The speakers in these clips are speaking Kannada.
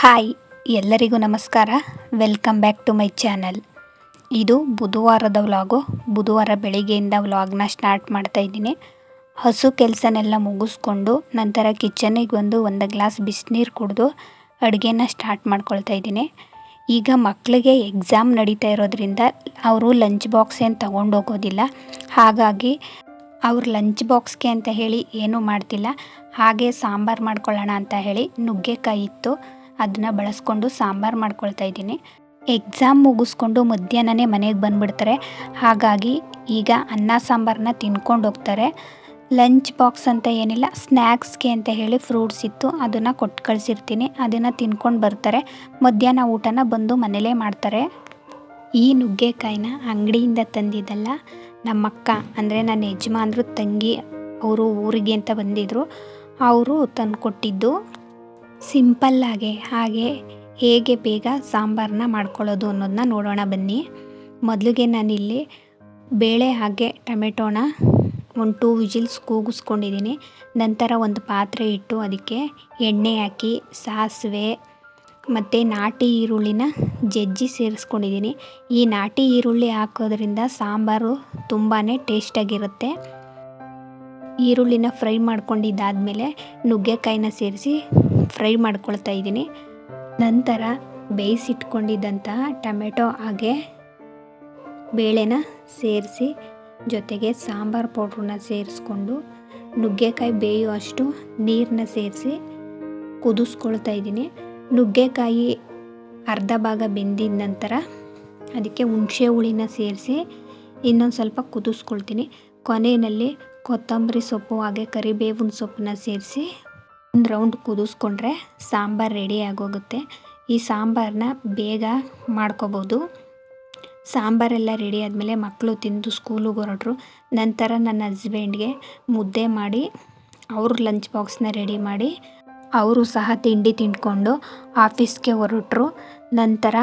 ಹಾಯ್, ಎಲ್ಲರಿಗೂ ನಮಸ್ಕಾರ. Welcome back to my channel ಇದು ಬುಧವಾರದ ವ್ಲಾಗು. ಬುಧವಾರ ಬೆಳಿಗ್ಗೆಯಿಂದ ವ್ಲಾಗ್ನ ಸ್ಟಾರ್ಟ್ ಮಾಡ್ತಾ ಇದ್ದೀನಿ. ಹಸು ಕೆಲಸನೆಲ್ಲ ಮುಗಿಸ್ಕೊಂಡು ನಂತರ ಕಿಚನಿಗೆ ಬಂದು ಒಂದು ಗ್ಲಾಸ್ ಬಿಸಿನೀರು ಕುಡಿದು ಅಡುಗೆನ ಸ್ಟಾರ್ಟ್ ಮಾಡ್ಕೊಳ್ತಾ ಇದ್ದೀನಿ. ಈಗ ಮಕ್ಕಳಿಗೆ ಎಕ್ಸಾಮ್ ನಡೀತಾ ಇರೋದ್ರಿಂದ ಅವರು ಲಂಚ್ ಬಾಕ್ಸ್ ಏನು ತಗೊಂಡೋಗೋದಿಲ್ಲ ಹಾಗಾಗಿ ಅವ್ರ ಲಂಚ್ ಬಾಕ್ಸ್ಗೆ ಅಂತ ಹೇಳಿ ಏನೂ ಮಾಡ್ತಿಲ್ಲ. ಹಾಗೆ ಸಾಂಬಾರು ಮಾಡ್ಕೊಳ್ಳೋಣ ಅಂತ ಹೇಳಿ ನುಗ್ಗೆಕಾಯಿ ಇತ್ತು. ಅದನ್ನ ಬಳಸ್ಕೊಂಡು ಸಾಂಬಾರು ಮಾಡ್ಕೊಳ್ತಾ ಇದ್ದೀನಿ. ಎಕ್ಸಾಮ್ ಮುಗಿಸ್ಕೊಂಡು ಮಧ್ಯಾಹ್ನನೇ ಮನೆಗೆ ಬಂದುಬಿಡ್ತಾರೆ. ಹಾಗಾಗಿ ಈಗ ಅನ್ನ ಸಾಂಬಾರನ್ನ ತಿನ್ಕೊಂಡು ಹೋಗ್ತಾರೆ. ಲಂಚ್ ಬಾಕ್ಸ್ ಅಂತ ಏನಿಲ್ಲ ಸ್ನ್ಯಾಕ್ಸ್ಗೆ ಅಂತ ಹೇಳಿ ಫ್ರೂಟ್ಸ್ ಇತ್ತು, ಅದನ್ನು ಕೊಟ್ಟು ಕಳಿಸಿರ್ತೀನಿ. ಅದನ್ನು ತಿನ್ಕೊಂಡು ಬರ್ತಾರೆ. ಮಧ್ಯಾಹ್ನ ಊಟನ ಬಂದು ಮನೇಲೇ ಮಾಡ್ತಾರೆ. ಈ ನುಗ್ಗೆಕಾಯಿನ ಅಂಗಡಿಯಿಂದ ತಂದಿದ್ದಲ್ಲ, ನಮ್ಮಕ್ಕ, ಅಂದರೆ ನನ್ನ ಯಜಮಾನ್ರು ತಂಗಿ, ಅವರು ಊರಿಗೆ ಅಂತ ಬಂದಿದ್ದರು ಅವರು ತಂದು ಕೊಟ್ಟಿದ್ದು ಸಿಂಪಲ್ಲಾಗೆ ಹಾಗೆ ಹೇಗೆ ಬೇಗ ಸಾಂಬಾರನ್ನ ಮಾಡ್ಕೊಳ್ಳೋದು ಅನ್ನೋದನ್ನ ನೋಡೋಣ ಬನ್ನಿ. ಮೊದಲಿಗೆ ನಾನಿಲ್ಲಿ ಬೇಳೆ ಹಾಗೆ ಟೊಮೆಟೊನ ಒಂದು ಟೂ ವಿಜಿಲ್ಸ್ ಕೂಗಿಸ್ಕೊಂಡಿದ್ದೀನಿ. ನಂತರ ಒಂದು ಪಾತ್ರೆ ಇಟ್ಟು ಅದಕ್ಕೆ ಎಣ್ಣೆ ಹಾಕಿ, ಸಾಸಿವೆ ಮತ್ತು ನಾಟಿ ಈರುಳ್ಳಿನ ಜಜ್ಜಿ ಸೇರಿಸ್ಕೊಂಡಿದ್ದೀನಿ. ಈ ನಾಟಿ ಈರುಳ್ಳಿ ಹಾಕೋದ್ರಿಂದ ಸಾಂಬಾರು ತುಂಬಾ ಟೇಸ್ಟಾಗಿರುತ್ತೆ ಈರುಳ್ಳಿನ ಫ್ರೈ ಮಾಡ್ಕೊಂಡಿದ್ದಾದಮೇಲೆ ನುಗ್ಗೆಕಾಯಿನ ಸೇರಿಸಿ ಫ್ರೈ ಮಾಡ್ಕೊಳ್ತಾ ಇದ್ದೀನಿ. ನಂತರ ಬೇಯಿಸಿಟ್ಕೊಂಡಿದ್ದಂತಹ ಟೊಮೆಟೊ ಹಾಗೆ ಬೇಳೆನ ಸೇರಿಸಿ, ಜೊತೆಗೆ ಸಾಂಬಾರು ಪೌಡ್ರನ್ನ ಸೇರಿಸ್ಕೊಂಡು ನುಗ್ಗೆಕಾಯಿ ಬೇಯುವಷ್ಟು ನೀರನ್ನ ಸೇರಿಸಿ ಕುದಿಸ್ಕೊಳ್ತಾ ಇದ್ದೀನಿ. ನುಗ್ಗೆಕಾಯಿ ಅರ್ಧ ಭಾಗ ಬೆಂದಿದ ನಂತರ ಅದಕ್ಕೆ ಹುಣಸೆ ಹುಳಿನ ಸೇರಿಸಿ ಇನ್ನೊಂದು ಸ್ವಲ್ಪ ಕುದಿಸ್ಕೊಳ್ತೀನಿ. ಕೊನೆಯಲ್ಲಿ ಕೊತ್ತಂಬರಿ ಸೊಪ್ಪು ಹಾಗೆ ಕರಿಬೇವಿನ ಸೊಪ್ಪನ್ನ ಸೇರಿಸಿ ಒಂದು ರೌಂಡ್ ಕುದಿಸ್ಕೊಂಡ್ರೆ ಸಾಂಬಾರು ರೆಡಿ ಆಗೋಗುತ್ತೆ. ಈ ಸಾಂಬಾರನ್ನ ಬೇಗ ಮಾಡ್ಕೋಬೋದು. ಸಾಂಬಾರೆಲ್ಲ ರೆಡಿ ಆದಮೇಲೆ ಮಕ್ಕಳು ತಿಂದು ಸ್ಕೂಲಿಗೆ ಹೊರಟ್ರು. ನಂತರ ನನ್ನ ಹಸ್ಬೆಂಡ್ಗೆ ಮುದ್ದೆ ಮಾಡಿ, ಅವ್ರ ಲಂಚ್ ಬಾಕ್ಸ್ನ ರೆಡಿ ಮಾಡಿ, ಅವರು ಸಹ ತಿಂಡಿ ತಿಂದ್ಕೊಂಡು ಆಫೀಸ್ಗೆ ಹೊರಟ್ರು. ನಂತರ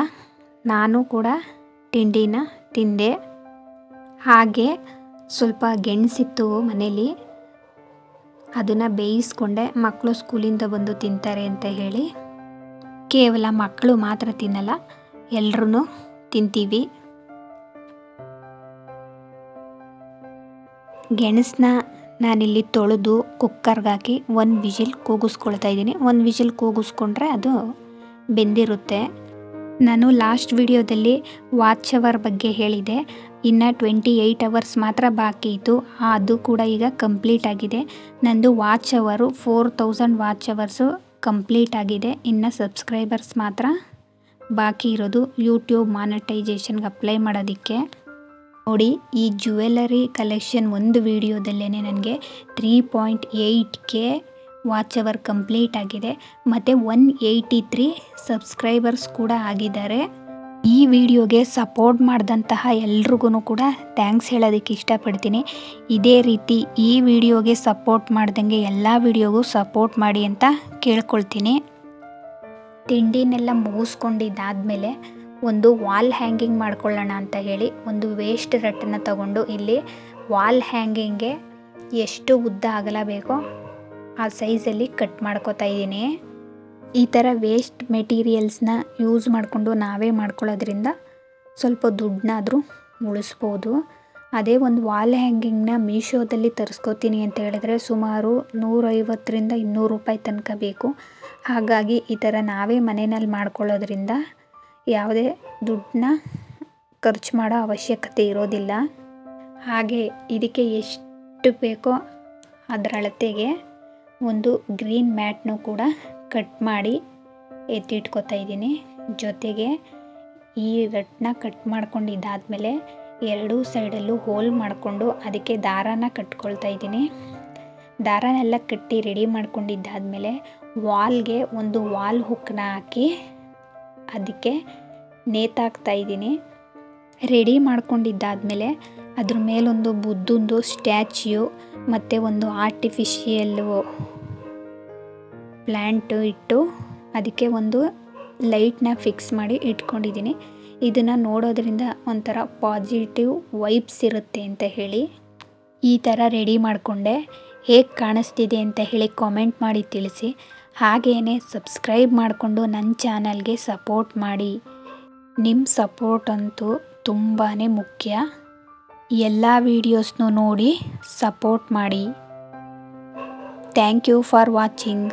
ನಾನು ಕೂಡ ತಿಂಡಿನ ತಿಂದೆ. ಹಾಗೆ ಸ್ವಲ್ಪ ಗೆಣಸಿತ್ತು ಮನೇಲಿ. ಅದನ್ನು ಬೇಯಿಸ್ಕೊಂಡೆ ಮಕ್ಕಳು ಸ್ಕೂಲಿಂದ ಬಂದು ತಿಂತಾರೆ ಅಂತ ಹೇಳಿ ಕೇವಲ ಮಕ್ಕಳು ಮಾತ್ರ ತಿನ್ನಲ್ಲ ಎಲ್ಲರೂ ತಿಂತೀವಿ. ಗೆಣಸನ್ನ ನಾನಿಲ್ಲಿ ತೊಳೆದು ಕುಕ್ಕರ್ಗೆ ಹಾಕಿ ಒಂದು ವಿಜಿಲ್ ಕೂಗಿಸ್ಕೊಳ್ತಾ ಇದ್ದೀನಿ. ಒಂದು ವಿಜಿಲ್ ಕೂಗಿಸ್ಕೊಂಡ್ರೆ ಅದು ಬೆಂದಿರುತ್ತೆ. ನಾನು ಲಾಸ್ಟ್ ವಿಡಿಯೋದಲ್ಲಿ ವಾಚ್ ಅವರ್ ಬಗ್ಗೆ ಹೇಳಿದೆ. ಇನ್ನು ಟ್ವೆಂಟಿ ಏಯ್ಟ್ ಅವರ್ಸ್ ಮಾತ್ರ ಬಾಕಿ ಇತ್ತು. ಅದು ಕೂಡ ಈಗ ಕಂಪ್ಲೀಟ್ ಆಗಿದೆ. ನಂದು watch hour four thousand watch hours complete ಆಗಿದೆ. ಇನ್ನು ಸಬ್ಸ್ಕ್ರೈಬರ್ಸ್ ಮಾತ್ರ ಬಾಕಿ ಇರೋದು. ಯೂಟ್ಯೂಬ್ ಮಾನಿಟೈಜೇಷನ್ಗೆ ಅಪ್ಲೈ ಮಾಡೋದಕ್ಕೆ. ನೋಡಿ, ಈ ಜ್ಯುವೆಲರಿ ಕಲೆಕ್ಷನ್ ಒಂದು ವಿಡಿಯೋದಲ್ಲೇ ನನಗೆ three point eight K watch hour complete ಆಗಿದೆ. ಮತ್ತು ಒನ್ ಏಯ್ಟಿ ತ್ರೀ ಸಬ್ಸ್ಕ್ರೈಬರ್ಸ್ ಕೂಡ ಆಗಿದ್ದಾರೆ. ಈ ವಿಡಿಯೋಗೆ ಸಪೋರ್ಟ್ ಮಾಡಿದಂತಹ ಎಲ್ರಿಗೂ ಕೂಡ ಥ್ಯಾಂಕ್ಸ್ ಹೇಳೋದಕ್ಕೆ ಇಷ್ಟಪಡ್ತೀನಿ. ಇದೇ ರೀತಿ ಈ ವಿಡಿಯೋಗೆ ಸಪೋರ್ಟ್ ಮಾಡ್ದಂಗೆ ಎಲ್ಲ ವಿಡಿಯೋಗೂ ಸಪೋರ್ಟ್ ಮಾಡಿ ಅಂತ ಕೇಳ್ಕೊಳ್ತೀನಿ. ತಿಂಡಿನೆಲ್ಲ ಮುಗಿಸ್ಕೊಂಡಿದ್ದಾದಮೇಲೆ ಒಂದು ವಾಲ್ ಹ್ಯಾಂಗಿಂಗ್ ಮಾಡ್ಕೊಳ್ಳೋಣ ಅಂತ ಹೇಳಿ ಒಂದು ವೇಸ್ಟ್ ರಟ್ಟನ್ನು ತಗೊಂಡು ಇಲ್ಲಿ ವಾಲ್ ಹ್ಯಾಂಗಿಂಗ್ಗೆ ಎಷ್ಟು ಉದ್ದ ಅಗಲ ಬೇಕೋ ಆ ಸೈಜಲ್ಲಿ ಕಟ್ ಮಾಡ್ಕೋತಾ ಇದ್ದೀನಿ. ಈ ಥರ ವೇಸ್ಟ್ ಮೆಟೀರಿಯಲ್ಸ್ನ ಯೂಸ್ ಮಾಡಿಕೊಂಡು ನಾವೇ ಮಾಡ್ಕೊಳ್ಳೋದ್ರಿಂದ ಸ್ವಲ್ಪ ದುಡ್ಡನ್ನಾದರೂ ಉಳಿಸ್ಬೋದು. ಅದೇ ಒಂದು ವಾಲ್ ಹ್ಯಾಂಗಿಂಗ್ನ ಮೀಶೋದಲ್ಲಿ ತರಿಸ್ಕೋತೀನಿ ಅಂತ ಹೇಳಿದ್ರೆ ಸುಮಾರು ನೂರೈವತ್ತರಿಂದ ಇನ್ನೂರು ರೂಪಾಯಿ ತನಕ ಬೇಕು. ಹಾಗಾಗಿ ಈ ಥರ ನಾವೇ ಮನೆಯಲ್ಲಿ ಮಾಡ್ಕೊಳ್ಳೋದ್ರಿಂದ ಯಾವುದೇ ದುಡ್ಡನ್ನ ಖರ್ಚು ಮಾಡೋ ಅವಶ್ಯಕತೆ ಇರೋದಿಲ್ಲ. ಹಾಗೆ ಇದಕ್ಕೆ ಎಷ್ಟು ಬೇಕೋ ಅದರ ಅಳತೆಗೆ ಒಂದು ಗ್ರೀನ್ ಮ್ಯಾಟ್ನು ಕೂಡ ಕಟ್ ಮಾಡಿ ಎತ್ತಿಟ್ಕೊತಾ ಇದ್ದೀನಿ. ಜೊತೆಗೆ ಈ ರಟ್ಟನ್ನ ಕಟ್ ಮಾಡ್ಕೊಂಡಿದ್ದಾದಮೇಲೆ ಎರಡೂ ಸೈಡಲ್ಲೂ ಹೋಲ್ ಮಾಡಿಕೊಂಡು ಅದಕ್ಕೆ ದಾರಾನ ಕಟ್ಕೊಳ್ತಾ ಇದ್ದೀನಿ. ದಾರನೆಲ್ಲ ಕಟ್ಟಿ ರೆಡಿ ಮಾಡ್ಕೊಂಡಿದ್ದಾದಮೇಲೆ ವಾಲ್ಗೆ ಒಂದು ವಾಲ್ ಹುಕ್ಕನ್ನ ಹಾಕಿ ಅದಕ್ಕೆ ನೇತಾಕ್ತಾ ಇದ್ದೀನಿ. ರೆಡಿ ಮಾಡ್ಕೊಂಡಿದ್ದಾದಮೇಲೆ ಅದ್ರ ಮೇಲೊಂದು ಬುದ್ಧಂದು ಸ್ಟ್ಯಾಚ್ಯು ಮತ್ತು ಒಂದು ಆರ್ಟಿಫಿಷಿಯಲ್ಲು ಪ್ಲ್ಯಾಂಟು ಇಟ್ಟು ಅದಕ್ಕೆ ಒಂದು ಲೈಟ್ನ ಫಿಕ್ಸ್ ಮಾಡಿ ಇಟ್ಕೊಂಡಿದ್ದೀನಿ. ಇದನ್ನು ನೋಡೋದ್ರಿಂದ ಒಂಥರ ಪಾಸಿಟಿವ್ ವೈಬ್ಸ್ ಇರುತ್ತೆ ಅಂತ ಹೇಳಿ ಈ ಥರ ರೆಡಿ ಮಾಡಿಕೊಂಡೆ. ಹೇಗೆ ಕಾಣಿಸ್ತಿದೆ ಅಂತ ಹೇಳಿ ಕಾಮೆಂಟ್ ಮಾಡಿ ತಿಳಿಸಿ. ಹಾಗೆಯೇ ಸಬ್ಸ್ಕ್ರೈಬ್ ಮಾಡಿಕೊಂಡು ನನ್ನ ಚಾನಲ್ಗೆ ಸಪೋರ್ಟ್ ಮಾಡಿ. ನಿಮ್ಮ ಸಪೋರ್ಟ್ ಅಂತೂ ತುಂಬಾ ಮುಖ್ಯ. ಎಲ್ಲ ವೀಡಿಯೋಸ್ನೂ ನೋಡಿ ಸಪೋರ್ಟ್ ಮಾಡಿ. Thank you for watching.